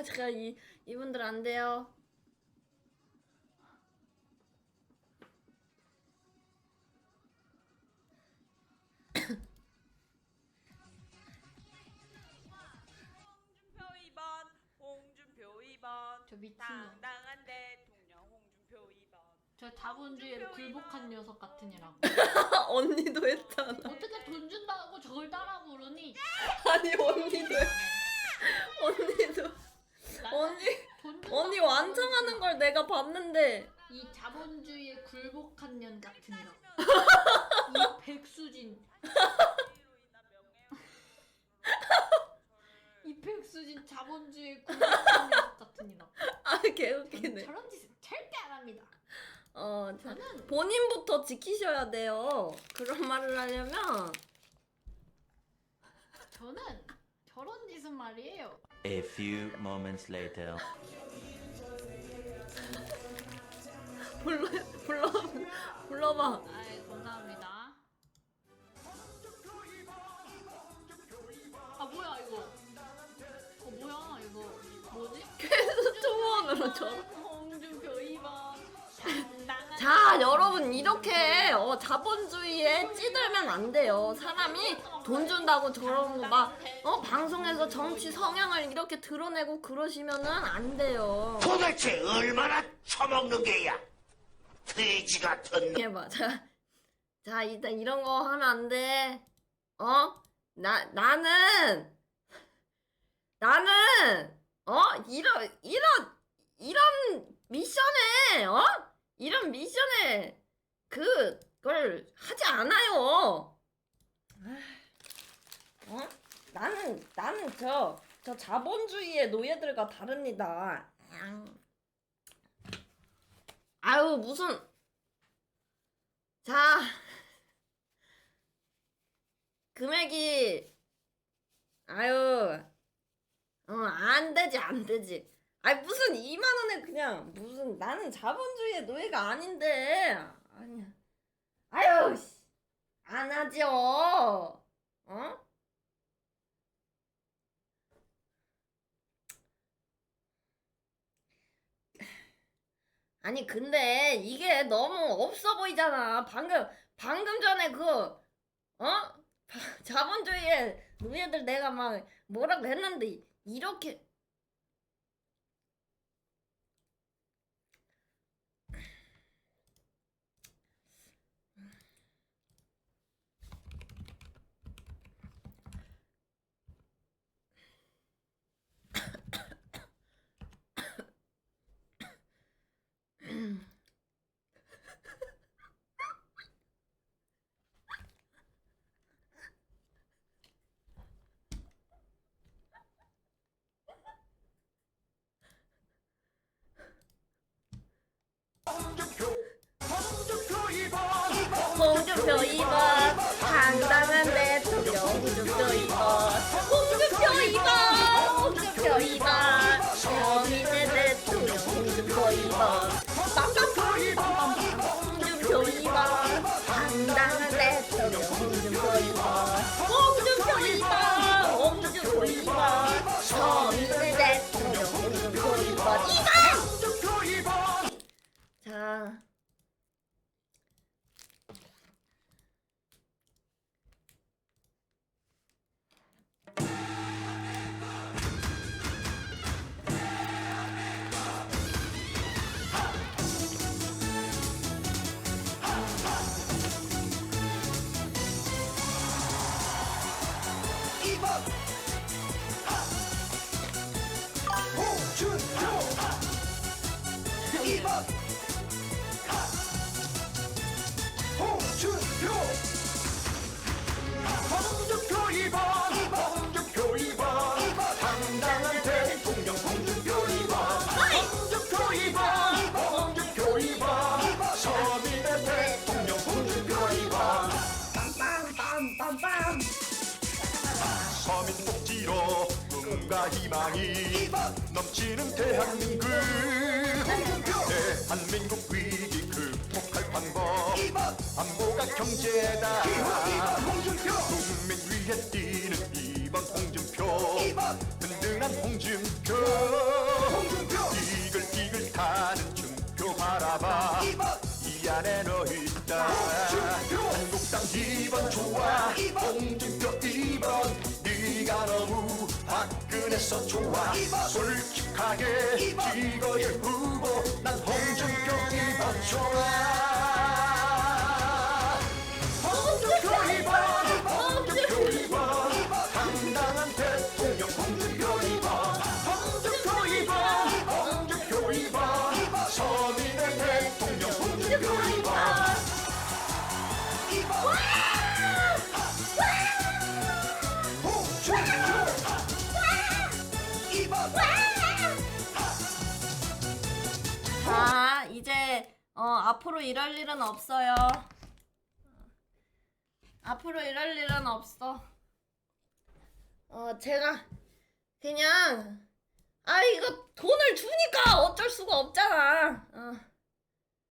어, 제가 이 이분들 안 돼요. 홍준표 2번 홍준표 2번 저 미친놈. 당당한 대통령 홍준표 2번 저 자본주의에 굴복한 녀석 같은 이라고. 언니도 했잖아. 어떻게 돈 준다고 저걸 따라 부르니? 아니 언니도 했- 언니도 나- 언니 언니 완성하는 걸 내가 봤는데 이 자본주의에 굴복한 년 같은 이라고. 이 백수진, 이 백수진 자본주의에 굴복한 녀석 같은 이라고. 아 개웃기네. 저런 짓은 절대 안 합니다. 어, 자, 저는 본인부터 지키셔야 돼요. 그런 말을 하려면 저는 저런 짓은 말이에요. A few moments later. 불러 불러 불러봐. 여러분 이렇게 어, 자본주의에 찌들면 안 돼요. 사람이 돈 준다고 저런 거 막 어, 방송에서 정치 성향을 이렇게 드러내고 그러시면은 안 돼요. 도대체 얼마나 처먹는 게야? 돼지 같은 놈. 해봐. 자, 자, 일단 이런 거 하면 안 돼. 어? 나, 나는, 나는, 어? 이런, 이런, 이런 미션에, 어? 이런 미션에, 그, 걸 하지 않아요. 어? 나는, 나는 저, 저 자본주의의 노예들과 다릅니다. 아유, 무슨, 자, 금액이, 아유, 어, 안 되지, 안 되지. 아니, 무슨 2만 원에 그냥, 무슨, 나는 자본주의의 노예가 아닌데. 아니야. 아유, 씨. 안 하죠. 어? 아니 근데 이게 너무 없어 보이잖아. 방금 방금 전에 그 어? 바- 자본주의의 노예들 내가 막 뭐라고 했는데 이렇게 홍준표 2번 당당한 대통령 홍준표 2번. 홍준표 2번. 홍준 이 꿈과 희망이 넘치는 대한민국. 대한민국. 위기 극복할 방법. 안보가 경제다. 국민 위해 뛰는 이번 홍준표. 든든한 홍준표 그래서 좋아. 솔직하게 이거의 후보. 난 홍준표 2번 좋아. 홍준표 2번 홍준표 2번 당당한 대통령 홍준표 2번 홍준표 2번 홍준표 2번 서민의 대통령 홍준표 2번 자, 어, 앞으로 이럴 일은 없어요. 앞으로 이럴 일은 없어. 어, 제가 그냥 아 이거 돈을 주니까 어쩔 수가 없잖아.